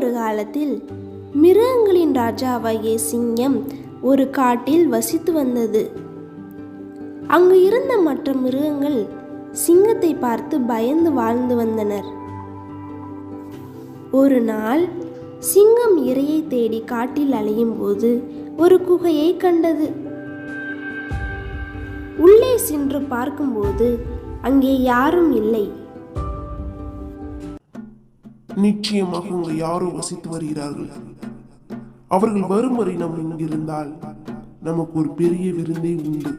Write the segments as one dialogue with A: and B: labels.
A: ஒரு காலத்தில் மிருகங்களின் ராஜாவாகிய சிங்கம் ஒரு காட்டில் வசித்து வந்தது. அங்கு இருந்த மற்ற மிருகங்கள் சிங்கத்தை பார்த்து பயந்து வாழ்ந்து வந்தனர். ஒரு நாள் சிங்கம் இரையை தேடி காட்டில் அலையும் போது ஒரு குகையை கண்டது. உள்ளே சென்று பார்க்கும்போது அங்கே யாரும் இல்லை.
B: நிச்சயமாக அங்கு யாரோ வசித்து வருகிறார்கள். அவர்கள் வரும் வரை நாம் இங்கிருந்தால் நமக்கு ஒரு பெரிய விருந்தே உண்டு.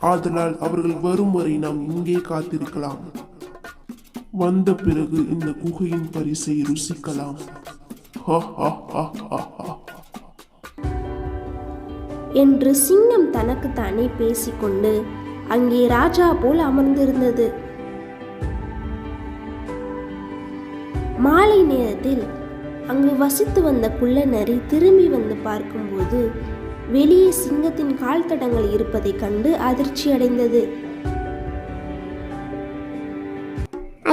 B: ஆதலால் அவர்கள் வரும் வரை நாம் இங்கே காத்திருக்கலாம். வந்த பிறகு இந்த குகையின் பரிசை ருசிக்கலாம். ஹா,
A: என்று சிங்கம் தனக்குத்தானே பேசிக்கொண்டு அங்கே ராஜா போல் அமர்ந்திருந்தது. மாலை நேரத்தில் அங்கு வசித்து வந்த குள்ள நரி திரும்பி வந்து பார்க்கும்போது வெளியே சிங்கத்தின் கால் தடங்கள் இருப்பதைக் கண்டு அதிர்ச்சி அடைந்தது.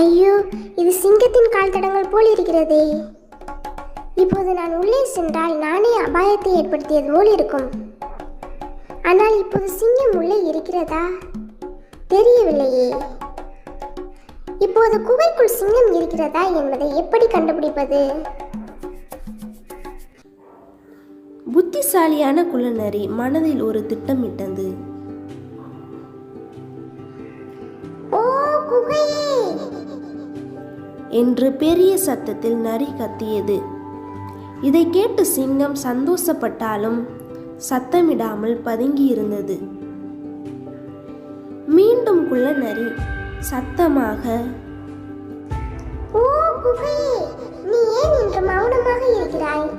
C: ஐயோ இது சிங்கத்தின் கால் தடங்கள் போல் இருக்கிறதே. இப்போது நான் உள்ளே சென்றால் நானே அபாயத்தை ஏற்படுத்தியது போல் இருக்கும். ஆனால் இப்போது சிங்கம் உள்ளே இருக்கிறதா? தெரியவில்லையே. இப்போது குகைக்குள் சிங்கம் இருக்கிறதா என்பதை எப்படி கண்டுபிடிப்பது?
A: புத்திசாலியான குள்ளநரி மனதில் ஒரு திட்டமிட்டது. என்று பெரிய சத்தத்தில் நரி கத்தியது. இதை கேட்டு சிங்கம் சந்தோஷப்பட்டாலும் சத்தமிடாமல் பதுங்கி இருந்தது மீண்டும் குள்ள நரி சத்தமாக.
C: ஓ குகையே நீ ஏன் இன்று மௌனமாக இருக்கிறாய்?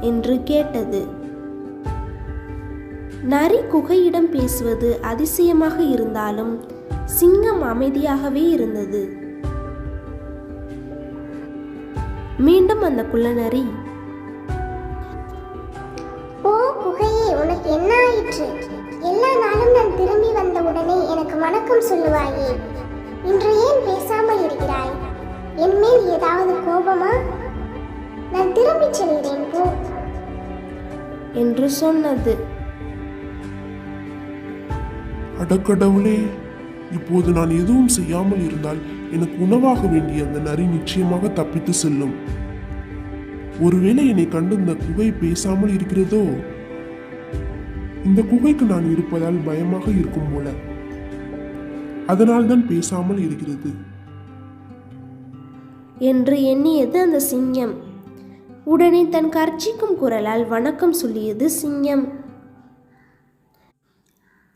A: என்று கேட்டது. நரி குகையிடம் பேசுவது அதிசயமாக இருந்தாலும் சிங்கம் அமைதியாகவே இருந்தது. மீண்டும் அந்த குள்ளநரி
C: ஓ வணக்கம் சொல்லுவாயே. இன்று ஏன் பேசாமல் இருக்கிறாய்? என் மேல் ஏதாவது கோபமா? நான் திரும்பிச் செல்கிறேன் போ.
A: என்று சொன்னது.
B: அடக்கடவுளே இப்போது நான் எதுவும் செய்யாமல் இருந்தால் எனக்கு உணவாக வேண்டிய அந்த நரி நிச்சயமாக தப்பித்து செல்லும். ஒருவேளை என்னை கண்டு இந்த குகை பேசாமல் இருக்கிறதோ? இந்த குகைக்கு நான் இருப்பதால் பயமாக இருக்கும் போல. அதனால்தான் பேசாமல் இருக்கிறது.
A: என்று எண்ணியது அந்த சிங்கம். உடனே தன் கர்ச்சிக்கும் குரலால் வணக்கம் சொல்லியது சிங்கம்.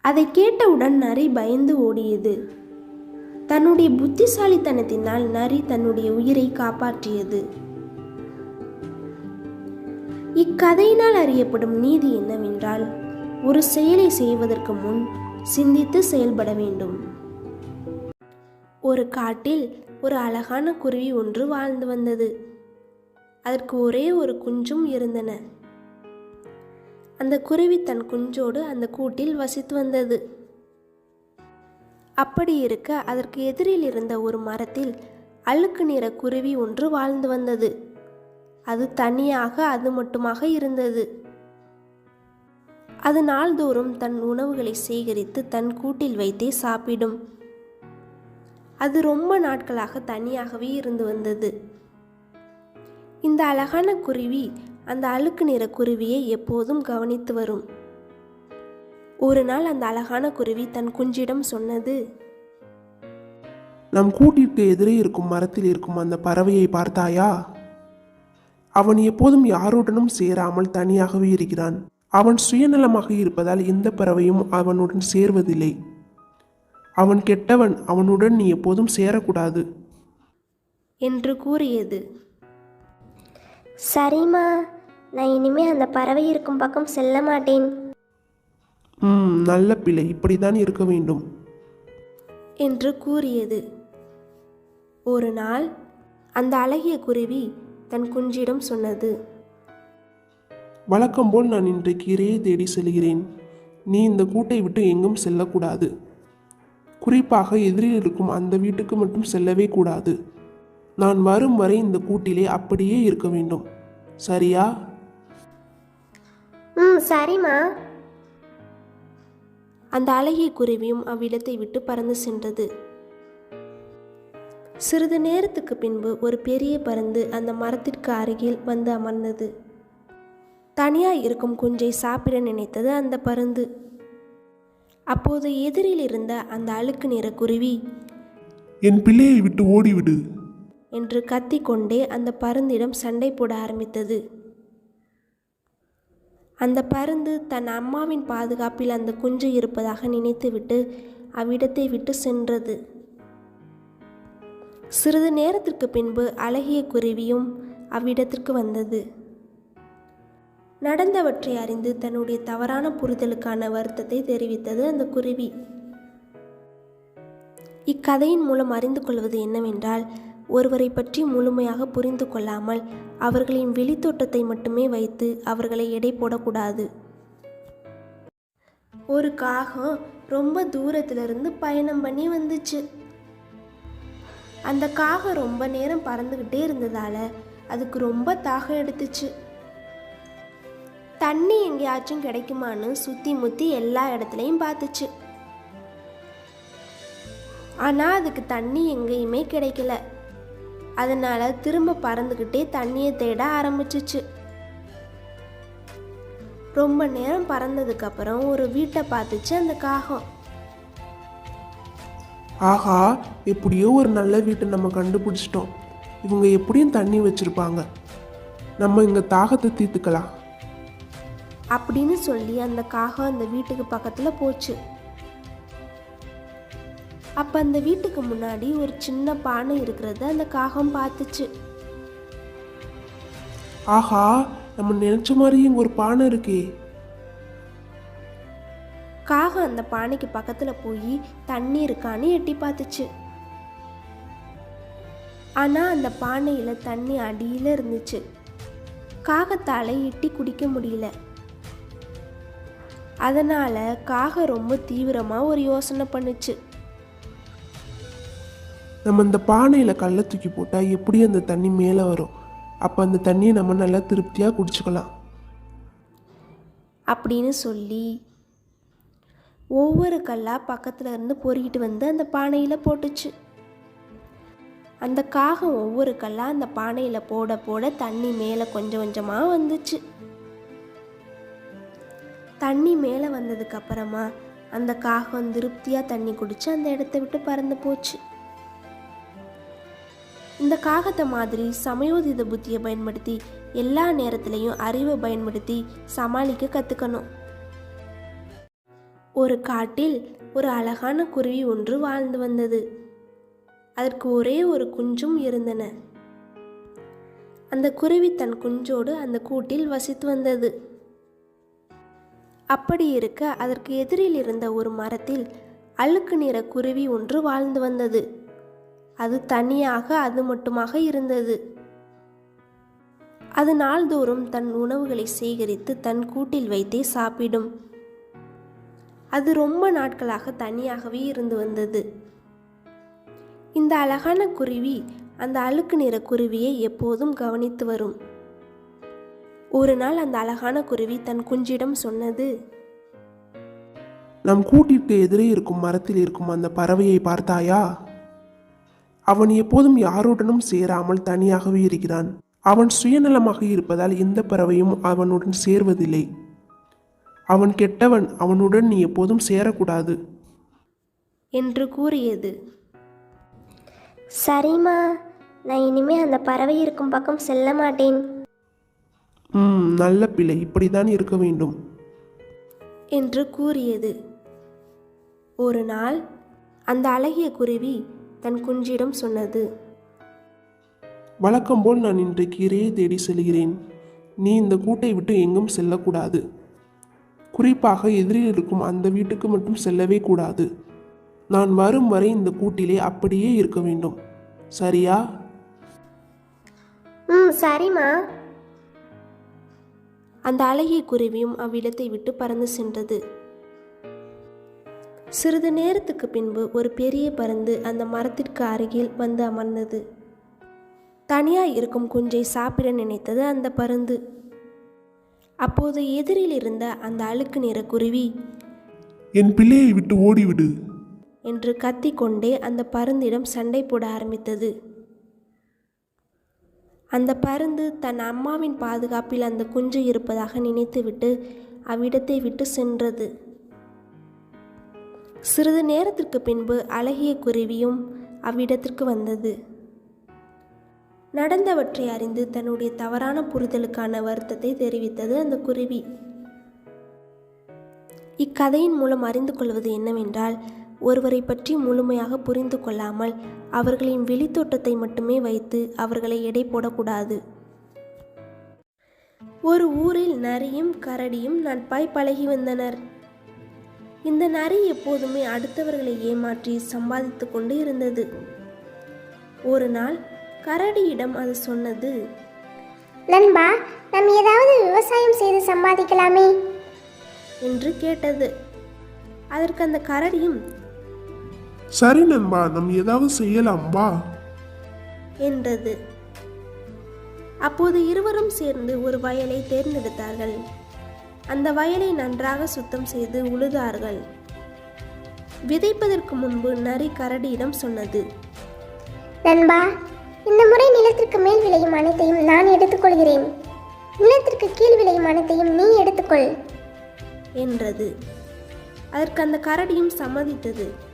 A: அதை கேட்டவுடன் நரி பயந்து ஓடியது. தன்னுடைய புத்திசாலித்தனத்தினால் நரி தன்னுடைய உயிரை காப்பாற்றியது. இக்கதையினால் அறியப்படும் நீதி என்னவென்றால் ஒரு செயலை செய்வதற்கு முன் சிந்தித்து செயல்பட வேண்டும். ஒரு காட்டில் ஒரு அழகான குருவி ஒன்று வாழ்ந்து வந்தது. அதற்கு ஒரே ஒரு குஞ்சும் இருந்தன. அந்த குருவி தன் குஞ்சோடு அந்த கூட்டில் வசித்து வந்தது. அப்படி இருக்க அதற்கு எதிரில் இருந்த ஒரு மரத்தில் அழுக்கு நிற குருவி ஒன்று வாழ்ந்து வந்தது. அது தனியாக அது மட்டுமாக இருந்தது. அது நாள்தோறும் தன் உணவுகளை சேகரித்து தன் கூட்டில் வைத்தே சாப்பிடும். அது ரொம்ப நாட்களாக தனியாகவே இருந்து வந்தது. இந்த அழகான குருவி அந்த அழுக்கு நிற குருவியை எப்போதும் கவனித்து வரும். ஒரு நாள் அந்த அழகான குருவி தன் குஞ்சிடம் சொன்னது
B: நம் கூட்டிற்கு எதிரே இருக்கும் மரத்தில் இருக்கும் அந்த பறவையை பார்த்தாயா? அவன் எப்போதும் யாருடனும் சேராமல் தனியாகவே இருக்கிறான். அவன் சுயநலமாக இருப்பதால் எந்த பறவையும் அவனுடன் சேர்வதில்லை. அவன் கெட்டவன் அவனுடன் நீ எப்போதும் சேரக்கூடாது.
A: என்று கூறியது.
C: சரிம்மா நான் இனிமே அந்த பறவை இருக்கும் பக்கம் செல்ல மாட்டேன்.
B: ம் நல்ல பிள்ளை இப்படித்தான் இருக்க வேண்டும்.
A: என்று கூறியது. ஒரு நாள் அந்த அழகிய குருவி தன் குஞ்சிடம் சொன்னது.
B: வழக்கம் போல் நான் இன்றைக்கு இரையை தேடி செல்கிறேன். நீ இந்த கூட்டை விட்டு எங்கும் செல்லக்கூடாது. குறிப்பாக எதிரில் இருக்கும் அந்த வீட்டுக்கு மட்டும் செல்லவே கூடாது. நான் வரும் வரை இந்த கூட்டிலே அப்படியே இருக்க வேண்டும். சரியா?
C: ம் சரிம்மா.
A: அந்த அழகிய குருவியும் அவ்விடத்தை விட்டு பறந்து சென்றது. சிறிது நேரத்துக்கு பின்பு ஒரு பெரிய பருந்து அந்த மரத்திற்கு அருகில் வந்து அமர்ந்தது. தனியாய் இருக்கும் குஞ்சை சாப்பிட நினைத்தது அந்த பருந்து. அப்போது எதிரில் இருந்த அந்த அழுக்கு நிற குருவி
B: என் பிள்ளையை விட்டு ஓடிவிடு.
A: என்று கத்திக்கொண்டே அந்த பருந்திடம் சண்டை போட ஆரம்பித்தது. அந்த பருந்து தன் அம்மாவின் பாதுகாப்பில் அந்த குஞ்சு இருப்பதாக நினைத்துவிட்டு அவ்விடத்தை விட்டு சென்றது. சிறிது நேரத்திற்கு பின்பு அழகிய குருவியும் அவ்விடத்திற்கு வந்தது. நடந்தவற்றை அறிந்து தன்னுடைய தவறான புரிதலுக்கான வருத்தத்தை தெரிவித்தது அந்த குருவி. இக்கதையின் மூலம் அறிந்து கொள்வது என்னவென்றால் ஒருவரை பற்றி முழுமையாக புரிந்து கொள்ளாமல் அவர்களின் வெளித்தோட்டத்தை மட்டுமே வைத்து அவர்களை எடை போடக்கூடாது. ஒரு காகம் ரொம்ப தூரத்திலிருந்து பயணம் பண்ணி வந்துச்சு. அந்த காகம் ரொம்ப நேரம் பறந்துக்கிட்டே இருந்ததால அதுக்கு ரொம்ப தாகம் எடுத்துச்சு. தண்ணி எங்கேயாச்சும் கிடைக்குமான்னு சுற்றி முற்றி எல்லா இடத்துலையும் பார்த்துச்சு. ஆனால் அதுக்கு தண்ணி எங்கேயுமே கிடைக்கல. அதனால திரும்ப பறந்துக்கிட்டே தண்ணியை தேட ஆரம்பிச்சிச்சு. ரொம்ப நேரம் பறந்ததுக்கப்புறம் ஒரு வீட்டை பார்த்துச்சு அந்த காகம்.
B: ஆஹா எப்படியோ ஒரு நல்ல வீட்டை நம்ம கண்டுபிடிச்சிட்டோம். இவங்க எப்படியும் தண்ணி வச்சிருப்பாங்க. நம்ம இங்கே தாகத்தை தீர்த்துக்கலாம்.
A: அப்படின்னு சொல்லி அந்த காகம் அந்த வீட்டுக்கு பக்கத்தில் போச்சு. அப்போ அந்த வீட்டுக்கு முன்னாடி ஒரு சின்ன பானை இருக்கிறத அந்த காகம் பார்த்துச்சு.
B: ஆஹா நம்ம நினைச்ச மாதிரி இங்க ஒரு பானை இருக்கே.
A: காகம் அந்த பானைக்கு பக்கத்தில் போய் தண்ணி இருக்கான்னு எட்டி பார்த்துச்சு. ஆனால் அந்த பானையில் தண்ணி அடியில் இருந்துச்சு. காகத்தால் எட்டி குடிக்க முடியல. அதனால் காகம் ரொம்ப தீவிரமாக ஒரு யோசனை பண்ணுச்சு.
B: நம்ம இந்த பானையில கல்லை தூக்கி போட்டா எப்படி அந்த தண்ணி மேலே வரும்? அப்போ அந்த தண்ணியை நம்ம நல்லா திருப்தியா குடிச்சுக்கலாம்.
A: அப்படின்னு சொல்லி ஒவ்வொரு கல்லாக பக்கத்தில் இருந்து பொறுக்கிட்டு வந்து அந்த பானையில் போட்டுச்சு. அந்த காகம் ஒவ்வொரு கல்லாக அந்த பானையில் போட போட தண்ணி மேலே கொஞ்சம் கொஞ்சமாக வந்துச்சு. தண்ணி மேலே வந்ததுக்கு அப்புறமா அந்த காகம் திருப்தியாக தண்ணி குடிச்சு அந்த இடத்த விட்டு பறந்து போச்சு. இந்த காகத்தை மாதிரி சமயோதித புத்தியை பயன்படுத்தி எல்லா நேரத்திலையும் அறிவை பயன்படுத்தி சமாளிக்க கற்றுக்கணும் ஒரு காட்டில் ஒரு அழகான குருவி ஒன்று வாழ்ந்து வந்தது. அதற்கு ஒரே ஒரு குஞ்சும் இருந்தன. அந்த குருவி தன் குஞ்சோடு அந்த கூட்டில் வசித்து வந்தது. அப்படி இருக்க அதற்கு எதிரில் இருந்த ஒரு மரத்தில் அழுக்கு நிற குருவி ஒன்று வாழ்ந்து வந்தது. அது தனியாக அது மட்டுமாக இருந்தது. அது நாள்தோறும் தன் உணவுகளை சேகரித்து தன் கூட்டில் வைத்தே சாப்பிடும். அது ரொம்ப நாட்களாக தனியாகவே இருந்து வந்தது. இந்த அழகான குருவி அந்த அழுக்கு நிற குருவியை எப்போதும் கவனித்து வரும். ஒரு நாள் அந்த அழகான குருவி தன் குஞ்சிடம் சொன்னது
B: நம் கூட்டிற்கு எதிரே இருக்கும் மரத்தில் இருக்கும் அந்த பறவையை பார்த்தாயா? அவன் எப்போதும் யாருடனும் சேராமல் தனியாகவே இருக்கிறான். அவன் சுயநலமாக இருப்பதால் எந்த பறவையும் அவனுடன் சேர்வதில்லை. அவன் கெட்டவன் அவனுடன் நீ எப்போதும் சேரக்கூடாது.
A: என்று கூறியது.
C: சரிம்மா நான் இனிமே அந்த பறவை இருக்கும் பக்கம் செல்ல மாட்டேன்.
B: ம் நல்ல பிள்ளை. இப்படித்தான் இருக்க வேண்டும்.
A: என்று கூறியது. ஒரு நாள் அந்த அழகிய குருவி தன் குஞ்சிடம் சொன்னது.
B: வழக்கம் போல் நான் இன்றைக்கு இரையை தேடி செல்கிறேன். நீ இந்த கூட்டை விட்டு எங்கும் செல்லக்கூடாது. குறிப்பாக எதிரில் இருக்கும் அந்த வீட்டுக்கு மட்டும் செல்லவே கூடாது. நான் வரும் வரை இந்த கூட்டிலே அப்படியே இருக்க வேண்டும். சரியா?
C: ம் சரிம்மா.
A: அந்த அழகிய குருவியும் அவ்விடத்தை விட்டு பறந்து சென்றது. சிறிது நேரத்துக்கு பின்பு ஒரு பெரிய பருந்து அந்த மரத்திற்கு அருகில் வந்து அமர்ந்தது. தனியாக இருக்கும் குஞ்சை சாப்பிட நினைத்தது அந்த பருந்து. அப்போது எதிரில் இருந்த அந்த அழுக்கு நிற குருவி
B: என் பிள்ளையை விட்டு ஓடிவிடு
A: என்று கத்திக்கொண்டே அந்த பருந்திடம் சண்டை போட ஆரம்பித்தது. அந்த பருந்து தன் அம்மாவின் பாதுகாப்பில் அந்த குஞ்சு இருப்பதாக நினைத்துவிட்டு அவ்விடத்தை விட்டு சென்றது. சிறிது நேரத்திற்கு பின்பு அழகிய குருவியும் அவ்விடத்திற்கு வந்தது. நடந்தவற்றை அறிந்து தன்னுடைய தவறான புரிதலுக்கான வருத்தத்தை தெரிவித்தது அந்த குருவி. இக்கதையின் மூலம் அறிந்து கொள்வது என்னவென்றால் ஒருவரை பற்றி முழுமையாக புரிந்து கொள்ளாமல் அவர்களின் வெளித்தோட்டத்தை மட்டுமே வைத்து அவர்களை எடை போடக்கூடாது. ஒரு ஊரில் நரியும் கரடியும் நட்பாய் பழகி வந்தனர். இந்த நரி எப்போதுமே அடுத்தவர்களை ஏமாற்றி சம்பாதித்து கொண்டு இருந்தது. ஒரு நாள் கரடியிடம் அது சொன்னது
C: நண்பா நாம் ஏதாவது விவசாயம் செய்து சம்பாதிக்கலாமே?
A: என்று கேட்டது. அதற்கு அந்த கரடியும்
B: சரி நண்பா நம்ம ஏதாவது செய்யலாம் வா.
A: என்றது. அப்போது இருவரும் சேர்ந்து ஒரு வயலை தேர்ந்தெடுத்தார்கள். அந்த வயலை நன்றாக சுத்தம் செய்து உழுதார்கள். விதைப்பதற்கு முன்பு நரி கரடியிடம் சொன்னது.
C: நண்பா இந்த முறை நிலத்திற்கு மேல் விளையும் அனைத்தையும் நான் எடுத்துக்கொள்கிறேன். நிலத்திற்கு கீழ் விளையும் அனைத்தையும் நீ எடுத்துக்கொள்.
A: என்றது. அதற்கு அந்த கரடியும் சம்மதித்தது.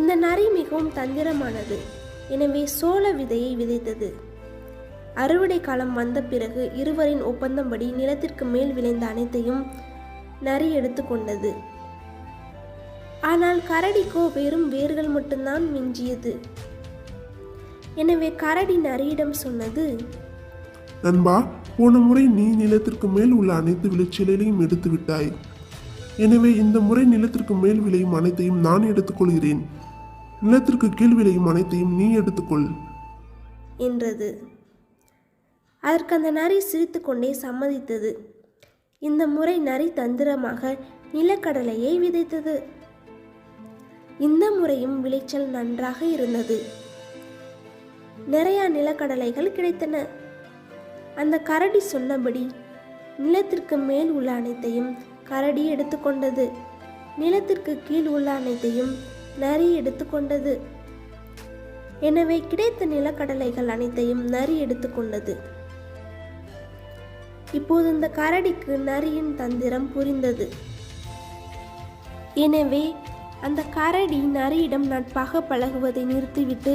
A: இந்த நரி மிகவும் தந்திரமானது. எனவே சோள விதையை விதைத்தது. அறுவடை காலம் வந்த பிறகு இருவரின் ஒப்பந்தம்படி நிலத்திற்கு மேல் விளைந்த அனைத்தையும் நரி எடுத்துக்கொண்டது ஆனால் கரடிக்கோ வெறும் வேர்கள் மட்டும்தான் மிஞ்சியது. எனவே கரடி நரியிடம் சொன்னது
B: நண்பா போன முறை நீ நிலத்திற்கு மேல் உள்ள அனைத்து விளைச்சலையும் எடுத்து விட்டாய் எனவே இந்த முறை நிலத்திற்கு மேல் விளையும் அனைத்தையும் நான் எடுத்துக்கொள்கிறேன். நிலத்திற்கு கீழ் விளையும் அனைத்தையும் நீ எடுத்துக்கொள்.
A: என்றது. அதற்கு அந்த நரி சிரித்துக்கொண்டே சம்மதித்தது. இந்த முறை நரி தந்திரமாக நிலக்கடலையை விதைத்தது. இந்த முறையும் விளைச்சல் நன்றாக இருந்தது. நிறைய நிலக்கடலைகள் கிடைத்தன. அந்த கரடி சொன்னபடி நிலத்திற்கு மேல் உள்ள அனைத்தையும் கரடி எடுத்துக்கொண்டது. நிலத்திற்கு கீழ் உள்ள அனைத்தையும் நரி எடுத்துக்கொண்டது. எனவே கிடைத்த நிலக்கடலைகள் அனைத்தையும் நரி எடுத்துக்கொண்டது. இப்போது இந்த கரடிக்கு நரியின் தந்திரம் புரிந்தது. எனவே அந்த கரடி நரியிடம் நட்பாக பழகுவதை நிறுத்திவிட்டு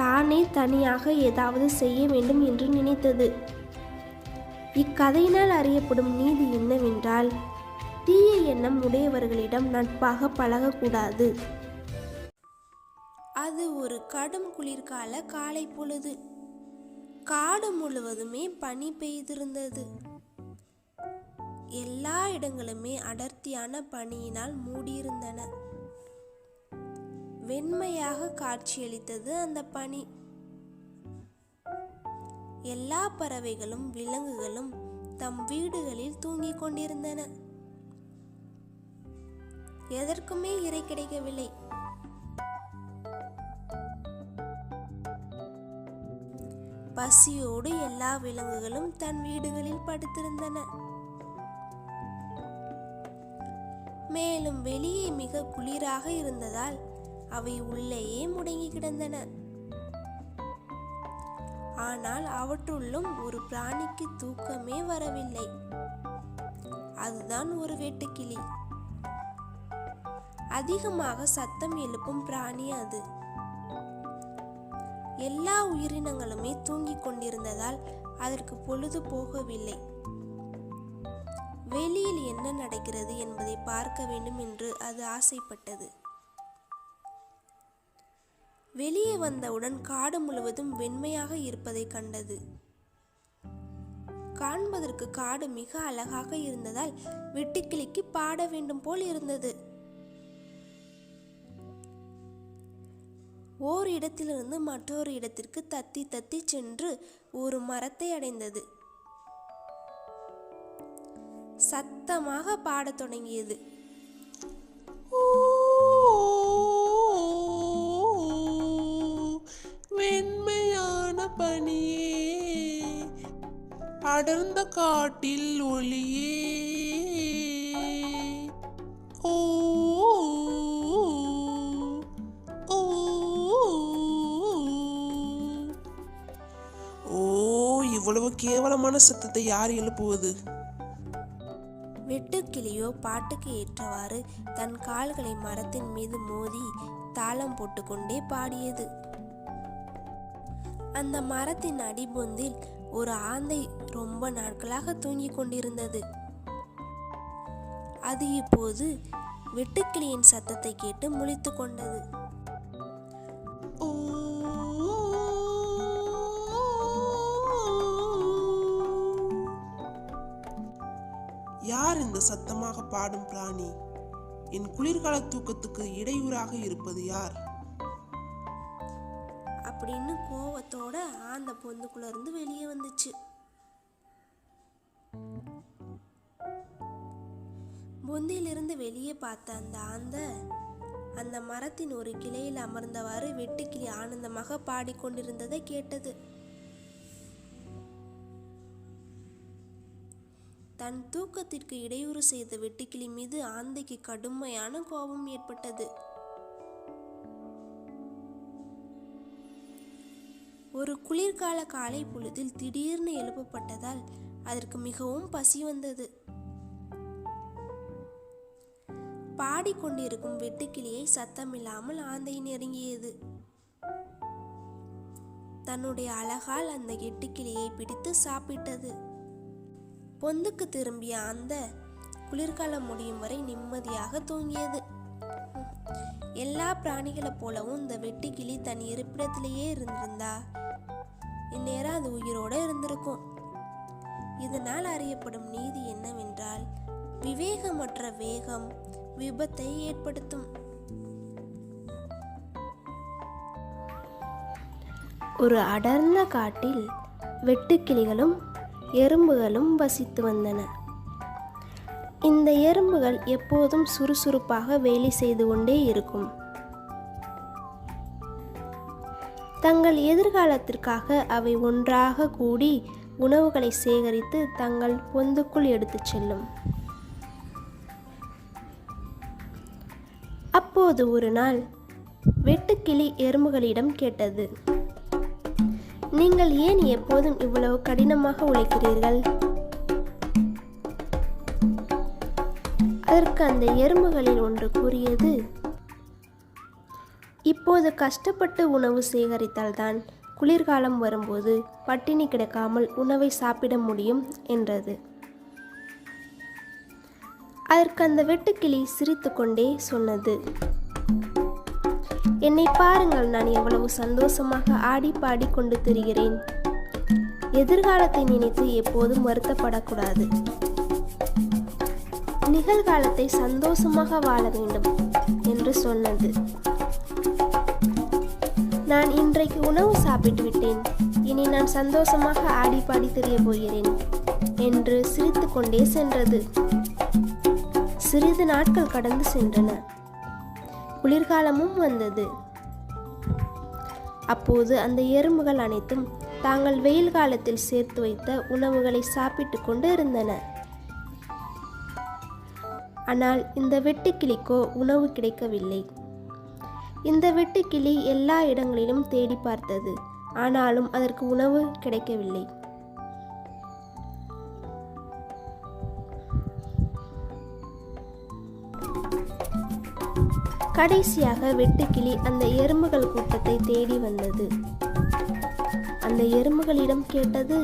A: தானே தனியாக ஏதாவது செய்ய வேண்டும் என்று நினைத்தது. இக்கதையினால் அறியப்படும் நீதி என்னவென்றால் தீய எண்ணம் உடையவர்களிடம் நட்பாக பழகக்கூடாது. அது ஒரு கடும் குளிர்கால காலை பொழுது. காடு முழுவதுமே பனி பெய்திருந்தது. எல்லா இடங்களுமே அடர்த்தியான பனியினால் மூடியிருந்தன. வெண்மையாக காட்சியளித்தது அந்த பனி. எல்லா பறவைகளும் விலங்குகளும் தம் வீடுகளில் தூங்கிக் கொண்டிருந்தன. எதற்குமே இறை கிடைக்கவில்லை. பசியோடு எல்லா விலங்குகளும் தன் வீடுகளில் படுத்திருந்தன. மேலும் வெளியே மிக குளிராக இருந்ததால் அவை உள்ளேயே முடங்கி கிடந்தன. ஆனால் அவற்றுள்ளும் ஒரு பிராணிக்கு தூக்கமே வரவில்லை. அதுதான் ஒரு வெட்டுக்கிளி. அதிகமாக சத்தம் எழுப்பும் பிராணி அது. எல்லா உயிரினங்களுமே தூங்கிக் கொண்டிருந்ததால் அதற்கு பொழுது போகவில்லை. வெளியில் என்ன நடக்கிறது என்பதை பார்க்க வேண்டும் என்று அது ஆசைப்பட்டது. வெளியே வந்தவுடன் காடு முழுவதும் வெண்மையாக இருப்பதை கண்டது. காண்பதற்கு காடு மிக அழகாக இருந்ததால் வெட்டுக்கிளிக்கு பாட வேண்டும் போல் இருந்தது. ஓர் இடத்திலிருந்து மற்றொரு இடத்திற்கு தத்தி தத்தி சென்று ஒரு மரத்தை அடைந்தது. சத்தமாக பாடத் தொடங்கியது.
D: வெண்மையான பனியே அடர்ந்த காட்டில் ஒளியே. ஓ இவ்வளவு கேவலமான சத்தத்தை யார் எழுப்புவது?
A: வெட்டுக்கிளியோ பாட்டுக்கு ஏற்றவாறு தன் கால்களை மரத்தின் மீது மோதி தாளம் போட்டுக்கொண்டே பாடியது. அந்த மரத்தின் அடிபொந்தில் ஒரு ஆந்தை ரொம்ப நாட்களாக தூங்கிக் கொண்டிருந்தது. அது இப்போது வெட்டுக்கிளியின் சத்தத்தை கேட்டு முழித்துக் கொண்டது.
D: யார் இந்த சத்தமாக பாடும் பிராணி? என் குளிர்கால தூக்கத்துக்கு இடையூறாக இருப்பது யார்?
A: அப்படின்னு கோவத்தோட ஆந்த பொந்துக்குள்ள இருந்து வெளியே வந்துச்சு. பொந்திலிருந்து வெளியே பார்த்த அந்த ஆந்த அந்த மரத்தின் ஒரு கிளையில் அமர்ந்தவாறு வெட்டுக்கிளி ஆனந்தமாக பாடிக்கொண்டிருந்ததை கேட்டது. தன் தூக்கத்திற்கு இடையூறு செய்த வெட்டுக்கிளி மீது ஆந்தைக்கு கடுமையான கோபம் ஏற்பட்டது. ஒரு குளிர்கால காலை பொழுதில் திடீர்னு எழுப்பப்பட்டதால் அதற்கு மிகவும் பசி வந்தது. பாடிக்கொண்டிருக்கும் வெட்டுக்கிளியை சத்தமில்லாமல் ஆந்தை நெருங்கியது. தன்னுடைய அழகால் அந்த எட்டுக்கிளியை பிடித்து சாப்பிட்டது. பொந்துக்கு திரும்பிய அந்த குளிர்காலம் முடியும் வரை நிம்மதியாக தூங்கியது. எல்லா பிராணிகளை போலவும் இந்த வெட்டுக்கிளி தன் இருப்பிடத்திலேயே இருந்திருந்தா. இந்நேரம் அது உயிரோட இருந்திருக்கும். இதனால் அறியப்படும் நீதி என்னவென்றால் விவேகமற்ற வேகம் விபத்தை ஏற்படுத்தும். ஒரு அடர்ந்த காட்டில் வெட்டுக்கிளிகளும் எறும்புகளும் வசித்து வந்தன. இந்த எறும்புகள் எப்போதும் சுறுசுறுப்பாக வேலை செய்து கொண்டே இருக்கும். தங்கள் எதிர்காலத்திற்காக அவை ஒன்றாக கூடி உணவுகளை சேகரித்து தங்கள் பொந்துக்குள் எடுத்துச் செல்லும். அப்போது ஒரு நாள் வெட்டுக்கிளி எறும்புகளிடம் கேட்டது. நீங்கள் ஏன் எப்போதும் இவ்வளவு கடினமாக உழைக்கிறீர்கள்? அதற்கு அந்த எறும்புகளில் ஒன்று கூறியது இப்போது கஷ்டப்பட்டு உணவு சேகரித்தால்தான் குளிர்காலம் வரும்போது பட்டினி கிடக்காமல் உணவை சாப்பிட முடியும் என்றது. அதற்கு அந்த வெட்டுக்கிளி சிரித்துக்கொண்டே சொன்னது. என்னை பாருங்கள் நான் எவ்வளவு சந்தோஷமாக ஆடி பாடி கொண்டு திரிகிறேன். எதிர்காலத்தை நினைத்து எப்போதும் வருத்தப்படக்கூடாது. நிகழ்காலத்தை சந்தோஷமாக வாழ வேண்டும் என்று சொன்னது. நான் இன்றைக்கு உணவு சாப்பிட்டு விட்டேன். இனி நான் சந்தோஷமாக ஆடி பாடி தெரிய போகிறேன் என்று சிரித்துக்கொண்டே சென்றது. சிறிது நாட்கள் கடந்து சென்றன. குளிர்காலமும் வந்தது. அப்போது அந்த எறும்புகள் அனைத்தும் தாங்கள் வெயில் காலத்தில் சேர்த்து வைத்த உணவுகளை சாப்பிட்டு கொண்டு இருந்தன. ஆனால் இந்த வெட்டுக்கிளிக்கோ உணவு கிடைக்கவில்லை. இந்த வெட்டுக்கிளி எல்லா இடங்களிலும் தேடி பார்த்தது. ஆனாலும் அதற்கு உணவு கிடைக்கவில்லை. கடைசியாக வெட்டுக்கிளி அந்த எறும்புகள் கூட்டத்தை தேடி வந்தது. அந்த எறும்புகளிடம் கேட்டது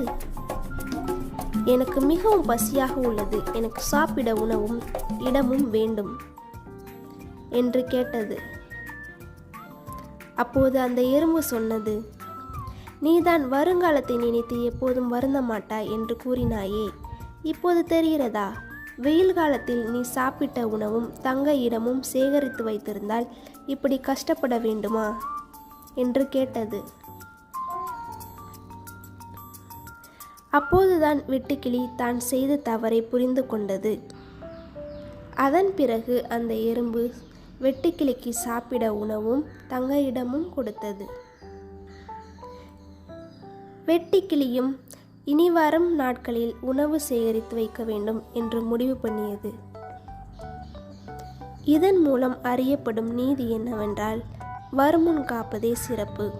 A: எனக்கு மிகவும் பசியாக உள்ளது. எனக்கு சாப்பிட உணவும் இடமும் வேண்டும் என்று கேட்டது. அப்போது அந்த எறும்பு சொன்னது நீதான் வருங்காலத்தை நினைத்து எப்போதும் வருந்த மாட்டாய் என்று கூறினாயே. இப்போது தெரிகிறதா? வெயில் காலத்தில் நீ சாப்பிட்ட உணவும் தங்க இடமும் சேகரித்து வைத்திருந்தால் இப்படி கஷ்டப்பட வேண்டுமா? என்று கேட்டது. அப்போதுதான் வெட்டுக்கிளி தான் செய்த தவறை புரிந்து கொண்டது. அதன் பிறகு அந்த எறும்பு வெட்டுக்கிளிக்கு சாப்பிட உணவும் தங்க இடமும் கொடுத்தது. வெட்டுக்கிளியும் இனி வரும் நாட்களில் உணவு சேகரித்து வைக்க வேண்டும் என்று முடிவு பண்ணியது. இதன் மூலம் அறியப்படும் நீதி என்னவென்றால் வருமுன் காப்பதே சிறப்பு.